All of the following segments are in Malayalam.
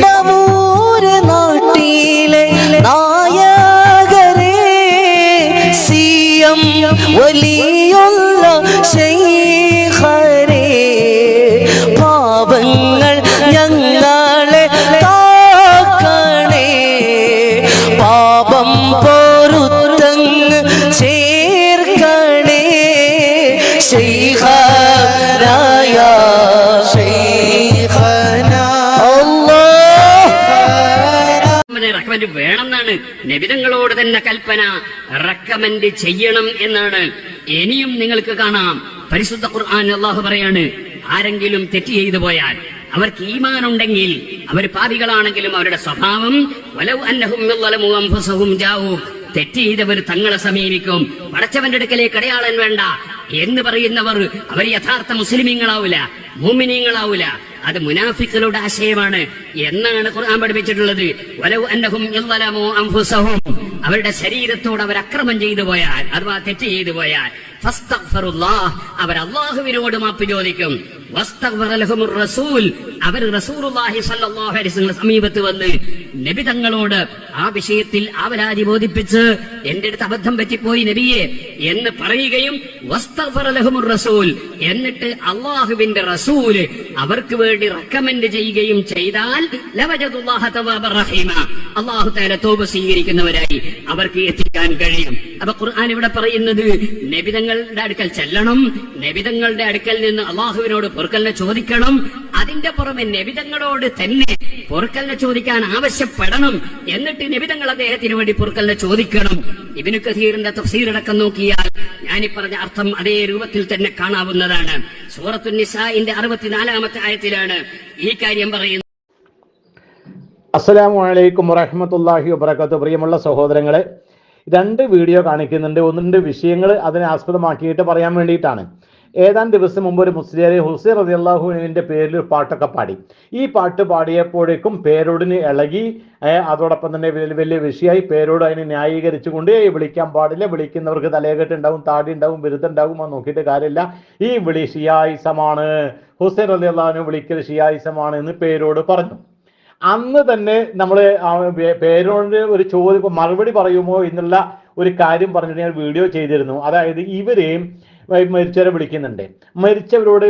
Vamos! റെക്കമെൻഡ് വേണമെന്നാണ് നബിതങ്ങളോട് തന്നെ കൽപ്പന. റെക്കമെൻഡ് ചെയ്യണം എന്നാണ്. ഇനിയും നിങ്ങൾക്ക് കാണാം. പരിശുദ്ധ ഖുർആൻ അള്ളാഹു പറയാണ് ആരെങ്കിലും തെറ്റ് ചെയ്തു പോയാൽ അവർക്ക് ഈമാനുണ്ടെങ്കിൽ അവർ പാപികളാണെങ്കിലും അവരുടെ സ്വഭാവം. തെറ്റ് ചെയ്തവർ തങ്ങളെ സമീപിക്കും. പടച്ചവന്റെ അടുക്കലേക്ക് അടയാളൻ വേണ്ട. എന്ന് പറയുന്നവർ അവർ യഥാർത്ഥ മുസ്ലിമീങ്ങളാവില്ല മൂമിനീങ്ങളാവില്ല അത് മുനാഫിക്കളുടെ ആശയമാണ് എന്നാണ് ഖുർആൻ പഠിപ്പിച്ചിട്ടുള്ളത്. അവരുടെ ശരീരത്തോട് അവർ അക്രമം ചെയ്തു പോയാൽ അഥവാ തെറ്റ് ചെയ്തു പോയാൽ അവർ അള്ളാഹുവിനോട് മാപ്പ് ചോദിക്കും. അവർ സമീപത്ത് വന്ന് നബി തങ്ങളോട് ആ വിഷയത്തിൽ ആവലാതി ബോധിപ്പിച്ച് എന്റെ അടുത്ത് അബദ്ധം പറ്റിപ്പോയി നബിയെ എന്ന് പറയുകയും റസൂൽ എന്നിട്ട് അള്ളാഹുവിന്റെ റസൂൽ അവർക്ക് വേണ്ടി റെക്കമെൻഡ് ചെയ്യുകയും ചെയ്താൽ അള്ളാഹു തആല തോപ സ്വീകരിക്കുന്നവരായി അവർക്ക് എത്തിക്കാൻ കഴിയും. അപ്പൊ ഖുർആൻ ഇവിടെ പറയുന്നത് നബിതങ്ങളുടെ അടുക്കൽ ചെല്ലണം നബിതങ്ങളുടെ അടുക്കൽ നിന്ന് അള്ളാഹുവിനോട് പൊറുക്കലിനെ ചോദിക്കണം അതിന്റെ പുറമെ നബിതങ്ങളോട് തന്നെ പൊറുക്കലിനെ ചോദിക്കാൻ ആവശ്യപ്പെടണം. എന്നിട്ട് നബിതങ്ങൾ അദ്ദേഹത്തിന് വേണ്ടി പൊറുക്കലിനെ ചോദിക്കണം. ഇബിനു കസീറിന്റെ തഫ്സീറടക്കം നോക്കിയാൽ ഞാനീ പറഞ്ഞ അർത്ഥം അതേ രൂപത്തിൽ തന്നെ കാണാവുന്നതാണ്. സൂറത്തു നിസാഇന്റെ അറുപത്തിനാലാമത്തെ ആയത്തിലാണ് ഈ കാര്യം പറയുന്നത്. അസ്സലാമു അലൈക്കും വറഹ്മത്തുള്ളാഹി വബറകാത്തു പ്രിയമുള്ള സഹോദരങ്ങളെ രണ്ട് വീഡിയോ കാണിക്കുന്നുണ്ട്. ഒന്ന് രണ്ട് വിഷയങ്ങൾ അതിനെ ആസ്പദമാക്കിയിട്ട് പറയാൻ വേണ്ടിയിട്ടാണ്. ഏതാനും ദിവസം മുമ്പ് ഒരു മുസ്ലിം ഹുസൈൻ റളിയല്ലാഹുവിന്റെ പേരിൽ ഒരു പാട്ടൊക്കെ പാടി. ഈ പാട്ട് പാടിയപ്പോഴേക്കും പേരോടിന് ഇളകി അതോടൊപ്പം തന്നെ വലിയ വലിയ വിഷയമായി പേരോട് അതിനെ ന്യായീകരിച്ചുകൊണ്ട് "ഏയ് വിളിക്കാൻ പാടില്ല. വിളിക്കുന്നവർക്ക് തലയകെട്ടുണ്ടാവും താടി ഉണ്ടാവും ബിരുദുണ്ടാവും അത് നോക്കിയിട്ട് കാര്യമില്ല. ഈ വിളി ഷിയായിസമാണ് ഹുസൈൻ റളിയല്ലാഹുവിനെ വിളിക്കൽ ഷിയായിസമാണ് എന്ന് പേരോട് പറഞ്ഞു. അന്ന് തന്നെ നമ്മൾ പേരോട് ഒരു ചോദ്യം മറുപടി പറയുമോ എന്നുള്ള ഒരു കാര്യം പറഞ്ഞിട്ട് ഞാൻ വീഡിയോ ചെയ്തിരുന്നു. അതായത് ഇവരെയും മരിച്ചവരെ വിളിക്കുന്നുണ്ട്. മരിച്ചവരോട്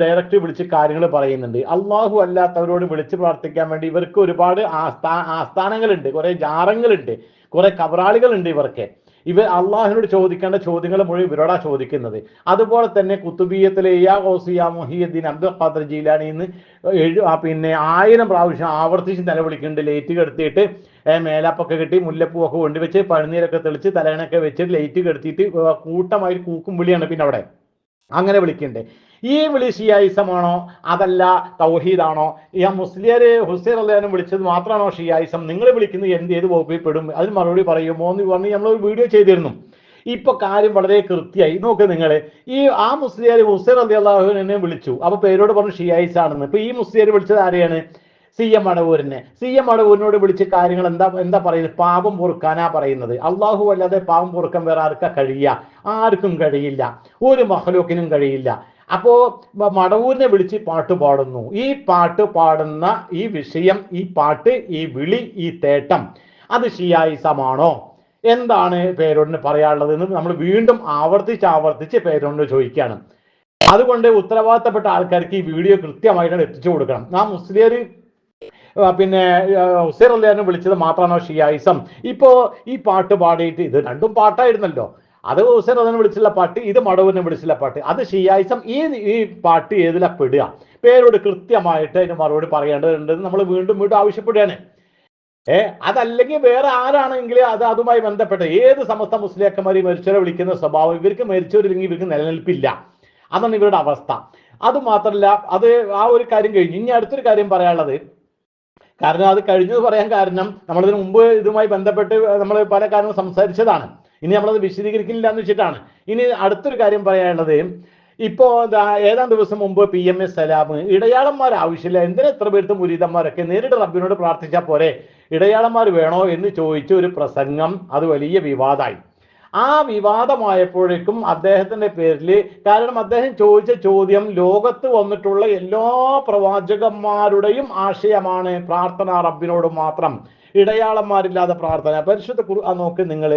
ഡയറക്റ്റ് വിളിച്ച് കാര്യങ്ങൾ പറയുന്നുണ്ട്. അള്ളാഹു അല്ലാത്തവരോട് വിളിച്ച് പ്രാർത്ഥിക്കാൻ വേണ്ടി ഇവർക്ക് ഒരുപാട് ആസ്ഥാ ആസ്ഥാനങ്ങളുണ്ട്. കുറെ ജാറങ്ങളുണ്ട്. കുറെ കബറാളികളുണ്ട് ഇവർക്ക്. ഇവർ അള്ളാഹിനോട് ചോദിക്കേണ്ട ചോദ്യങ്ങൾ മുഴുവൻ ഇവരോടാ ചോദിക്കുന്നത്. അതുപോലെ തന്നെ കുത്തുബീയത്തിലെ യാ ഗൗസിയ മുഹിയുദ്ദീൻ അബ്ദുൽ ഖാദർ ജീലാനി എന്ന് എഴു പിന്നെ ആയിരം പ്രാവശ്യം ആവർത്തിച്ച് നിലവിളിക്കുന്നുണ്ട്. ലേറ്റ് കെടുത്തിയിട്ട് മേലാപ്പൊക്കെ കെട്ടി മുല്ലപ്പൂവൊക്കെ കൊണ്ടുവച്ച് പഴുനീരൊക്കെ തെളിച്ച് തലേണൊക്കെ വെച്ച് ലൈറ്റ് കെടുത്തിയിട്ട് കൂട്ടമായി കൂക്കും വിളിയാണ് പിന്നെ അവിടെ. അങ്ങനെ വിളിക്കണ്ടേ. ഈ വിളി ഷിയായിസമാണോ അതല്ല തൗഹീദാണോ? ഈ ആ മുസ്ലിയർ ഹുസൈൻ അള്ളഹാനും വിളിച്ചത് മാത്രമാണോ ഷിയായിസം നിങ്ങൾ വിളിക്കുന്നത് എന്ത് ഏത് വകുപ്പിൽപ്പെടും അതിന് മറുപടി പറയുമോ എന്ന് പറഞ്ഞ് ഒരു വീഡിയോ ചെയ്തിരുന്നു. ഇപ്പൊ കാര്യം വളരെ കൃത്യമായി. നോക്ക് നിങ്ങൾ ഈ ആ മുസ്ലിയാർ ഹുസൈൻ അലി അള്ളാഹുവിനെ വിളിച്ചു. അപ്പൊ പേരോട് പറഞ്ഞു ഷിയായിസാണെന്ന് ഇപ്പൊ ഈ മുസ്ലിയാർ വിളിച്ചത് ആരെയാണ്? സി എം അടവൂരിനെ. സി എം അടവൂരിനോട് വിളിച്ച് കാര്യങ്ങൾ എന്താ എന്താ പറയുന്നത്? പാപം പൊറുക്കാനാ പറയുന്നത്. അള്ളാഹു അല്ലാതെ പാപം പൊറുക്കാൻ വേറെ ആർക്കാ കഴിയുക ആർക്കും കഴിയില്ല. ഒരു മഹലൂക്കിനും കഴിയില്ല. അപ്പോ മടവൂരിനെ വിളിച്ച് പാട്ട് പാടുന്നു. ഈ പാട്ട് പാടുന്ന ഈ വിഷയം ഈ പാട്ട് ഈ വിളി ഈ തേട്ടം അത് ഷിയായിസമാണോ എന്താണ് പേരോടിന് പറയാനുള്ളത് എന്ന് നമ്മൾ വീണ്ടും ആവർത്തിച്ച് ആവർത്തിച്ച് പേരോടിന് ചോദിക്കുകയാണ്. അതുകൊണ്ട് ഉത്തരവാദിത്തപ്പെട്ട ആൾക്കാർക്ക് ഈ വീഡിയോ കൃത്യമായിട്ടാണ് എത്തിച്ചു കൊടുക്കണം. ആ മുസ്ലിയർ പിന്നെ അലിയാനെ വിളിച്ചത് മാത്രമാണോ ഷിയായിസം? ഇപ്പോ ഈ പാട്ട് പാടിയിട്ട് ഇത് രണ്ടും പാട്ടായിരുന്നല്ലോ. അത് ഹുസൈൻ വിളിച്ചുള്ള പാട്ട് ഇത് മടവിനെ വിളിച്ചുള്ള പാട്ട്. അത് ഷിയായിസം ഈ ഈ പാട്ട് ഏതിലാ പെടുക? പേരോട് കൃത്യമായിട്ട് അതിന് മറുപടി പറയേണ്ടതുണ്ടെന്ന് നമ്മൾ വീണ്ടും വീണ്ടും ആവശ്യപ്പെടുകയാണ്. ഏ അതല്ലെങ്കിൽ വേറെ ആരാണെങ്കിൽ അത് അതുമായി ബന്ധപ്പെട്ട ഏത് സമസ്ത മുസ്ലിയാക്കന്മാരെ മരിച്ചവരെ വിളിക്കുന്ന സ്വഭാവം ഇവർക്ക് മരിച്ചവരില്ലെങ്കിൽ ഇവർക്ക് നിലനിൽപ്പില്ല. അതാണ് ഇവരുടെ അവസ്ഥ. അത് മാത്രമല്ല അത് ആ ഒരു കാര്യം കഴിഞ്ഞു. ഇനി അടുത്തൊരു കാര്യം പറയാനുള്ളത്. കാരണം അത് കഴിഞ്ഞത് പറയാൻ കാരണം നമ്മളിതിന് മുമ്പ് ഇതുമായി ബന്ധപ്പെട്ട് നമ്മൾ പല കാര്യങ്ങളും സംസാരിച്ചതാണ്. ഇനി നമ്മളത് വിശദീകരിക്കുന്നില്ല എന്ന് വെച്ചിട്ടാണ്. ഇനി അടുത്തൊരു കാര്യം പറയാനുള്ളത്. ഇപ്പോ ഏതാണ്ട് ദിവസം മുമ്പ് പി എം എസ് സലാം ഇടയാളന്മാർ ആവശ്യമില്ല. എന്തിനാ എത്ര പേർത്ത് മുരീതന്മാരൊക്കെ? നേരിട്ട് റബ്ബിനോട് പ്രാർത്ഥിച്ചാൽ പോരെ. ഇടയാളന്മാർ വേണോ എന്ന് ചോദിച്ച ഒരു പ്രസംഗം അത് വലിയ വിവാദമായി. ആ വിവാദമായപ്പോഴേക്കും അദ്ദേഹത്തിന്റെ പേരിൽ കാരണം അദ്ദേഹം ചോദിച്ച ചോദ്യം ലോകത്ത് വന്നിട്ടുള്ള എല്ലാ പ്രവാചകന്മാരുടെയും ആശയമാണ് പ്രാർത്ഥന റബ്ബിനോട് മാത്രം. ഇടയാളന്മാരില്ലാതെ പ്രാർത്ഥന. പരിശുദ്ധ ഖുർആൻ നോക്ക് നിങ്ങൾ.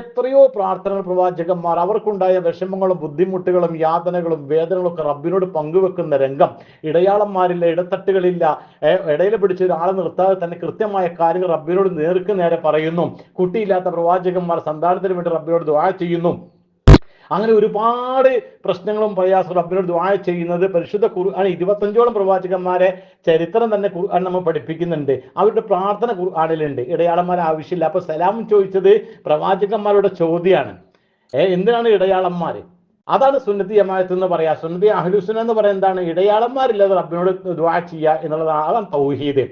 എത്രയോ പ്രാർത്ഥന പ്രവാചകന്മാർ അവർക്കുണ്ടായ വിഷമങ്ങളും ബുദ്ധിമുട്ടുകളും യാതനകളും വേദനകളും ഒക്കെ റബ്ബിനോട് പങ്കുവെക്കുന്ന രംഗം. ഇടയാളന്മാരില്ല ഇടത്തട്ടുകളില്ല. ഇടയിൽ പിടിച്ച ഒരാളെ നിർത്താതെ തന്നെ കൃത്യമായ കാര്യങ്ങൾ റബ്ബിനോട് നേർക്ക് നേരെ പറയുന്നു. കുട്ടിയില്ലാത്ത പ്രവാചകന്മാർ സന്താനത്തിന് വേണ്ടി റബ്ബിനോട് ദ്വാ ചെയ്യുന്നു. അങ്ങനെ ഒരുപാട് പ്രശ്നങ്ങളും പ്രയാസങ്ങളും റബ്ബിനോട് ദ്വായ ചെയ്യുന്നത് പരിശുദ്ധ ഖുർആൻ ഇരുപത്തഞ്ചോളം പ്രവാചകന്മാരെ ചരിത്രം തന്നെ ഖുർആൻ നമ്മൾ പഠിപ്പിക്കുന്നുണ്ട്. അവരുടെ പ്രാർത്ഥന ഖുർആനിലുണ്ട്. ഇടയാളന്മാർ ആവശ്യമില്ല. അപ്പൊ സലാം ചോദിച്ചത് പ്രവാചകന്മാരുടെ ചോദ്യമാണ്. ഏ എന്തിനാണ് ഇടയാളന്മാര് അതാണ് സുന്നത്തി ജമാഅത്ത് എന്ന് പറയാ. സുന്നത്തി അഹ്ലുസുന എന്ന് പറയുന്നത് എന്താണ്? ഇടയാളന്മാരില്ലാതെ റബ്ബിനോട് ദ്വാ ചെയ്യുക എന്നുള്ളതാണ് അതാണ് തൗഹീദ്.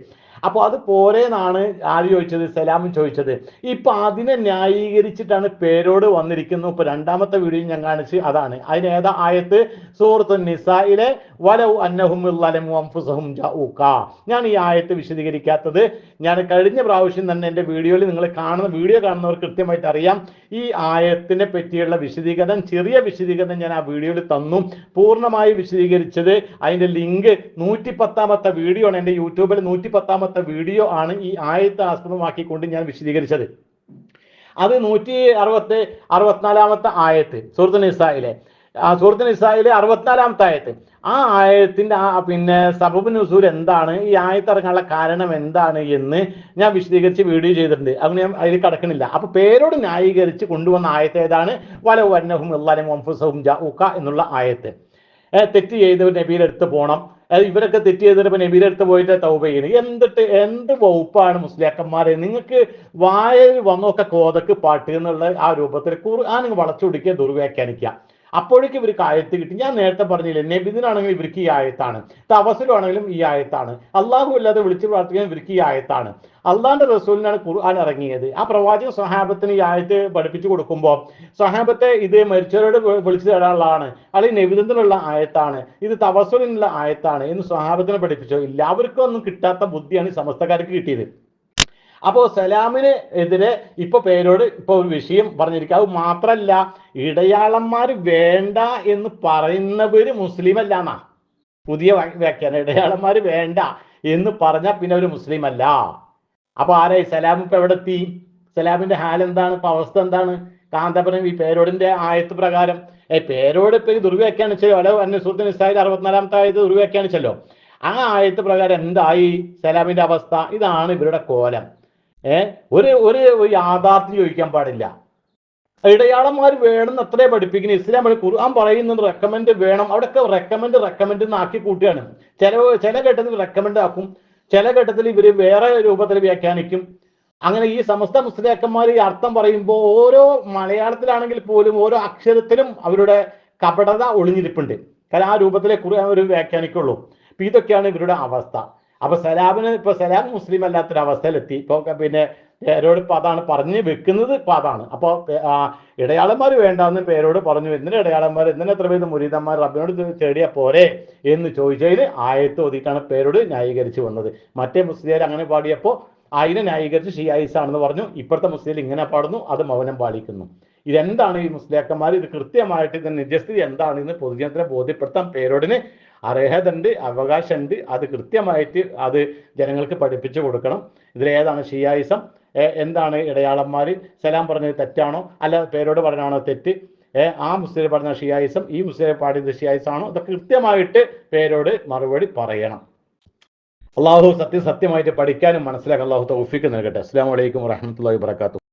അപ്പോൾ അത് പോരേന്നാണ് ആര് ചോദിച്ചത്? സലാമും ചോദിച്ചത്. ഇപ്പൊ അതിനെ ന്യായീകരിച്ചിട്ടാണ് പേരോട് വന്നിരിക്കുന്നു. ഇപ്പൊ രണ്ടാമത്തെ വീഡിയോ ഞാൻ കാണിച്ച് അതാണ്. അതിന് ഏതാ ആയത്ത്? സൂറത്ത് നിസായിലെ വലൗ അന്നഹും ലലമു അൻഫുസഹും ജാഊക ഞാൻ ഈ ആയത്ത് വിശദീകരിക്കാത്തത് ഞാൻ കഴിഞ്ഞ പ്രാവശ്യം തന്നെ എന്റെ വീഡിയോയിൽ നിങ്ങൾ കാണുന്ന വീഡിയോ കാണുന്നവർ കൃത്യമായിട്ട് അറിയാം. ഈ ആയത്തിനെ പറ്റിയുള്ള വിശദീകരണം ചെറിയ വിശദീകരണം ഞാൻ ആ വീഡിയോയിൽ തന്നു. പൂർണമായി വിശദീകരിച്ചത് അതിന്റെ ലിങ്ക് നൂറ്റി പത്താമത്തെ വീഡിയോ ആണ്. എന്റെ യൂട്യൂബിൽ നൂറ്റി പത്താമത്തെ വീഡിയോ ആണ് ഈ ആയത്തെ ആസ്പദമാക്കിക്കൊണ്ട് ഞാൻ വിശദീകരിച്ചത്. അത് നൂറ്റി അറുപത്തി അറുപത്തിനാലാമത്തെ ആയത്ത് സുഹൃത്തു നിസായിലെ ആ സുഹൃത്ത് നിസായിലെ അറുപത്തിനാലാമത്തെ ആയത്ത്. ആ ആയത്തിന്റെ ആ പിന്നെ സബബ് നുസൂർ എന്താണ്? ഈ ആയത്ത് ഇറങ്ങാനുള്ള കാരണം എന്താണ് എന്ന് ഞാൻ വിശദീകരിച്ച് വീഡിയോ ചെയ്തിട്ടുണ്ട്. അങ്ങനെ ഞാൻ അതിൽ കടക്കണില്ല. അപ്പൊ പേരോട് ന്യായീകരിച്ച് കൊണ്ടുവന്ന ആയത്ത് ഏതാണ്? വല വന്നഹും എല്ലാരും വംഫുസഹും ജാഊക എന്നുള്ള ആയത്ത്. തെറ്റ് ചെയ്തവർ നബീയുടെ അടുത്ത് പോകണം ഇവരൊക്കെ തെറ്റ് ചെയ്തിട്ട് നബീയുടെ അടുത്ത് പോയിട്ട് തൗബ ചെയ്യണം എന്തിട്ട് എന്ത് വകുപ്പാണ് മുസ്ലിയാക്കന്മാരെ? നിങ്ങൾക്ക് വായയിൽ വന്നൊക്കെ കോതക്ക് പാട്ട് എന്നുള്ള ആ രൂപത്തിൽ ഖുർആൻ വളച്ചൊടിക്കുക ദുർവ്യാഖ്യാനിക്കുക. അപ്പോഴേക്കും ഇവർക്ക് ആയത്ത് കിട്ടി. ഞാൻ നേരത്തെ പറഞ്ഞില്ലേ നബിദിനാണെങ്കിലും ഇവർക്ക് ഈ ആയത്താണ്. തവസിലാണെങ്കിലും ഈ ആയത്താണ്. അള്ളാഹു അല്ലാതെ വിളിച്ച് പ്രാർത്ഥിക്കാൻ ഇവർക്ക് ഈ ആയത്താണ്. അള്ളാന്റെ റസൂലിനാണ് ഖുർആൻ ഇറങ്ങിയത്. ആ പ്രവാചക സ്വഹാബത്തിന് ഈ ആയത്ത് പഠിപ്പിച്ചു കൊടുക്കുമ്പോൾ സ്വഹാബത്തെ ഇത് മരിച്ചവരോട് വിളിച്ചു തരാനുള്ളതാണ് അല്ലെങ്കിൽ നബിദിനുള്ള ആയത്താണ്. ഇത് തവസുലിനുള്ള ആയത്താണ് എന്ന് സ്വഹാബത്തിനെ പഠിപ്പിച്ചോ എല്ലാവർക്കും ഒന്നും കിട്ടാത്ത ബുദ്ധിയാണ് ഈ സമസ്തക്കാർക്ക് കിട്ടിയത്. അപ്പോ സലാമിന് എതിരെ ഇപ്പൊ പേരോട് ഇപ്പൊ ഒരു വിഷയം പറഞ്ഞിരിക്കുക. അത് മാത്രല്ല ഇടയാളന്മാർ വേണ്ട എന്ന് പറയുന്നവര് മുസ്ലിം അല്ല എന്നാ പുതിയ വ്യാ- വ്യാഖ്യാനം. ഇടയാളന്മാർ വേണ്ട എന്ന് പറഞ്ഞാൽ പിന്നെ ഒരു മുസ്ലിം അല്ല അപ്പൊ ആരായി? സലാം ഇപ്പൊ എവിടെ എത്തി? സലാമിന്റെ ഹാൽ എന്താണ്? ഇപ്പൊ അവസ്ഥ എന്താണ്? കാന്തപുരം ഈ പേരോടിന്റെ ആയത്ത് പ്രകാരം. ഏ പേരോട് ഇപ്പൊ ദുർവ്യാഖ്യാനിച്ചല്ലോ. അല്ല അന്വസുഹൃത്ത് നിസ്സായിൽ അറുപത്തിനാലാമത്തെ ആയത് ദുർവ്യാഖ്യാനിച്ചല്ലോ. ആ ആയത്ത് പ്രകാരം എന്തായി? സലാമിന്റെ അവസ്ഥ. ഇതാണ് ഇവരുടെ കോലം. ഏ? ഒരു ഒരു യാഥാർത്ഥ്യം ചോദിക്കാൻ പാടില്ല. ഇടയാളന്മാർ വേണം അത്രേ പഠിപ്പിക്കുന്നത് ഇസ്ലാം ഖുർആൻ പറയുന്നത് റെക്കമെൻഡ് വേണം. അവിടെയൊക്കെ റെക്കമെൻഡ് റെക്കമെൻഡ് ആക്കി കൂട്ടുകയാണ്. ചില ചില ഘട്ടത്തിൽ റെക്കമെൻഡ് ആക്കും. ചില ഘട്ടത്തിൽ ഇവർ വേറെ രൂപത്തിൽ വ്യാഖ്യാനിക്കും. അങ്ങനെ ഈ സമസ്ത മുസ്ലിയാക്കന്മാർ ഈ അർത്ഥം പറയുമ്പോൾ ഓരോ മലയാളത്തിലാണെങ്കിൽ പോലും ഓരോ അക്ഷരത്തിലും അവരുടെ കപടത ഒളിഞ്ഞിരിപ്പുണ്ട്. കാരണം ആ രൂപത്തിലെ ഖുർആൻ അവർ വ്യാഖ്യാനിക്കുള്ളൂ. ഇതൊക്കെയാണ് ഇവരുടെ അവസ്ഥ. അപ്പൊ സലാമിന് ഇപ്പൊ സലാം മുസ്ലിം അല്ലാത്തൊരു അവസ്ഥയിലെത്തി ഇപ്പൊ പിന്നെ പേരോട് ഇപ്പൊ അതാണ് പറഞ്ഞു വെക്കുന്നത് ഇപ്പൊ അതാണ്. അപ്പൊ ഇടയാളന്മാർ വേണ്ടാന്ന് പേരോട് പറഞ്ഞു എന്തിനാ ഇടയാളന്മാർ എന്തിനാ എത്ര പേര്? മുരീതന്മാർ റബ്ബിനോട് തേടിയാ പോരെ എന്ന് ചോദിച്ചതിന് ആയത്ത് ഓതിയിട്ടാണ് പേരോട് ന്യായീകരിച്ചു വന്നത്. മറ്റേ മുസ്ലിയാർ അങ്ങനെ പാടിയപ്പോ അതിനെ ന്യായീകരിച്ച് ഷിയായിസ് ആണെന്ന് പറഞ്ഞു. ഇപ്പോഴത്തെ മുസ്ലിം ഇങ്ങനെ പാടുന്നു അത് മൗനം പാലിക്കുന്നു. ഇതെന്താണ് ഈ മുസ്ലിയാക്കന്മാർ ഇത് കൃത്യമായിട്ട് ഇതിന്റെ നിജസ്ഥിതി എന്താണ് എന്ന് പൊതുജനത്തിനെ ബോധ്യപ്പെടുത്താൻ പേരോടിന് അർഹതയുണ്ട് അവകാശമുണ്ട് അത് കൃത്യമായിട്ട് അത് ജനങ്ങൾക്ക് പഠിപ്പിച്ചു കൊടുക്കണം. ഇതിലേതാണ് ഷിയായിസം എന്താണ് ഇടയാളന്മാർ സലാം പറഞ്ഞത് തെറ്റാണോ? അല്ല പേരോട് പറഞ്ഞാണോ തെറ്റ്? ആ മുസ്ലിം പറഞ്ഞ ഷിയായിസം ഈ മുസ്ലിം പാടിയത് ഷിയായിസം ആണോ ഇതൊക്കെ കൃത്യമായിട്ട് പേരോട് മറുപടി പറയണം. അള്ളാഹു സത്യം സത്യമായിട്ട് പഠിക്കാനും മനസ്സിലാക്കാൻ അള്ളാഹു തൗഫിക്ക് നൽകട്ടെ. അസ്സാം വലൈക്കും വരഹമുല്ലാ വാത്തു